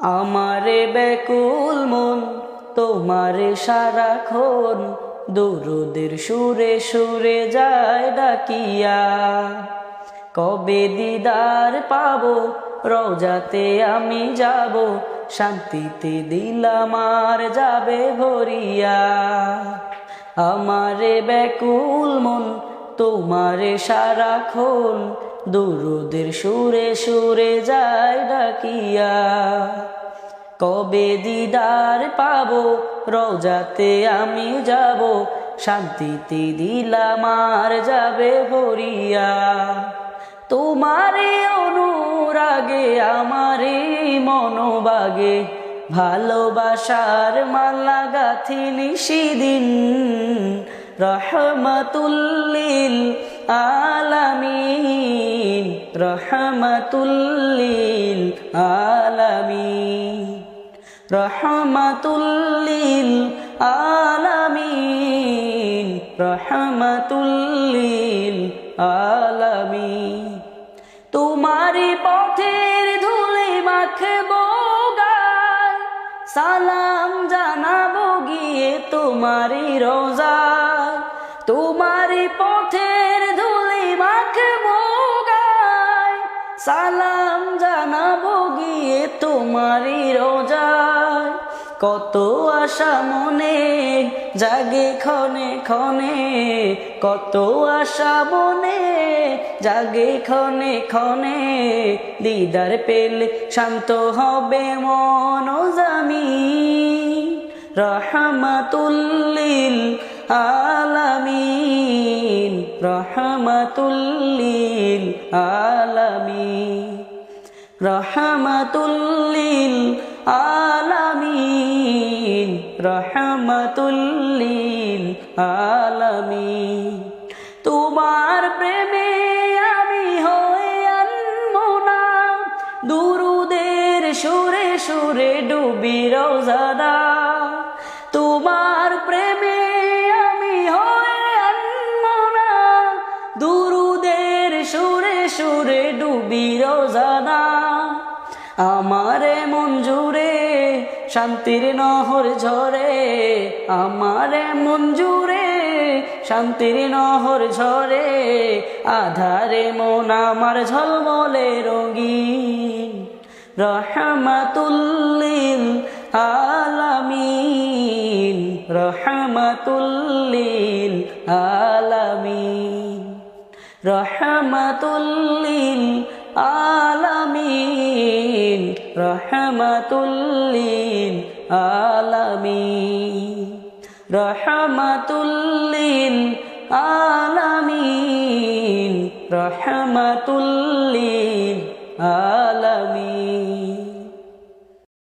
আমারে ব্যাকুল মন, তোমারে সারাক্ষণ দুরুদের সুরে সুরে যায় ডাকিয়া। কবে দিদার পাবো, রোজাতে আমি যাব, শান্তিতে দিলাম আর যাবে ভরিয়া। আমারে ব্যাকুল মন, তোমারে সারা সারাক্ষণ দুরুদের সুরে সুরে যায় ডাকিয়া, কবে দিদার পাবো? রোজাতে আমি যাব। শান্তিতে দিলাম আর যাবে ভরিয়া। তোমারে অনুরাগে, আমারে মনোবাগে, ভালোবাসার মালা গাথিলি সেদিন রহমতুল্লিল আলামিন। রহমতুল্লিল আলামিন রহমতুল্লিল আলামিন রহমতুল্লিল আলামিন। তোমারি পথের ধুলি গায়, সালাম জানাব গিয়ে তোমারি রোজায়। সালাম জানাব গিয়ে তোমারি রোজায়। কত আশা মনে, জাগে ক্ষণে ক্ষণে। কত আশা মনে, জাগে ক্ষণে ক্ষণে। দিদার পেলে শান্ত হবে মন জামি রহমাতুল্লিল আলামিন, রহমাতুল্লিল আলামিন, রহমাতুল্লিল আলামিন রহমাতুল্লিল আলামিন। তোমার প্রেমে আমি হয়ে আনমোনা দুরুদের সুরে সুরে ডুবি রোজাদা আমারে মঞ্জুরে শান্তির নহর ঝরে। আমারে মঞ্জুরে শান্তির নহর ঝরে। আধারে মন আমার ঝলমলে রঙিন। রহমাতুল্লিল আলামিন। রহমাতুল্লিল আলামিন। রহমাতুল্লিল আলামিন। রহমাতুল্লিন আলামি রহমাতুল্লিন আলামিন রহমাতুল্লিন আলামিন।